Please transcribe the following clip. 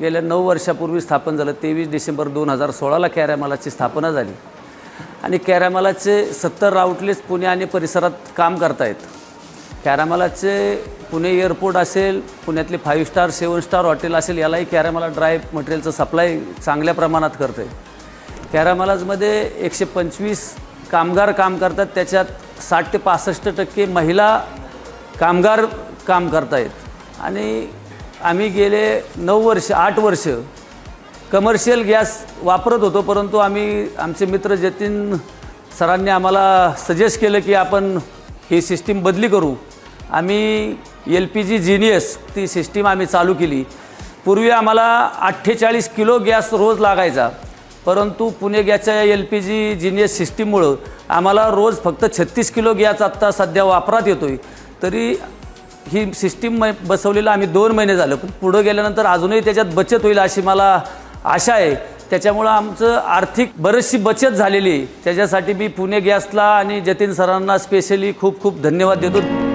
गेल्या नऊ वर्षापूर्वी स्थापन झालं. तेवीस डिसेंबर दोन हजार सोळाला कॅरामालाची स्थापना झाली. आणि कॅरामालाचे सत्तर आउटलेट्स पुणे आणि परिसरात काम करतायत. कॅरामालाचे पुणे एअरपोर्ट असेल पुण्यातले five star seven star hotel असेल यालाही कॅरामाला ड्राय मटेरियलचं सप्लाय चांगल्या प्रमाणात करतं आहे कॅरामालाजमध्ये एकशे पंचवीस कामगार काम करतात. त्याच्यात साठ ते पासष्ट टक्के महिला कामगार काम करतायत. आणि आम्ही गेले नऊ वर्ष आठ वर्ष कमर्शियल गॅस वापरत होतो परंतु आम्ही आमचे मित्र जतीन सरांनी आम्हाला सजेस्ट केलं की आपण ही सिस्टीम बदली करू. आम्ही एल पी जी जिनियस ती सिस्टीम आम्ही चालू केली. पूर्वी आम्हाला अठ्ठेचाळीस किलो गॅस रोज लागायचा परंतु पुणे गॅसच्या एल पी जी जिनियस सिस्टीममुळं आम्हाला रोज फक्त छत्तीस किलो गॅस आत्ता सध्या वापरात येतो आहे तरी ही सिस्टीम मै बसवलेलं आम्ही दोन महिने झालं. पण पुढं गेल्यानंतर अजूनही त्याच्यात बचत होईल अशी मला आशा आहे. त्याच्यामुळं आमचं आर्थिक बरीचशी बचत झालेली आहे. त्याच्यासाठी मी पुणे गॅसला आणि जतीन सरांना स्पेशली खूप खूप धन्यवाद देतो.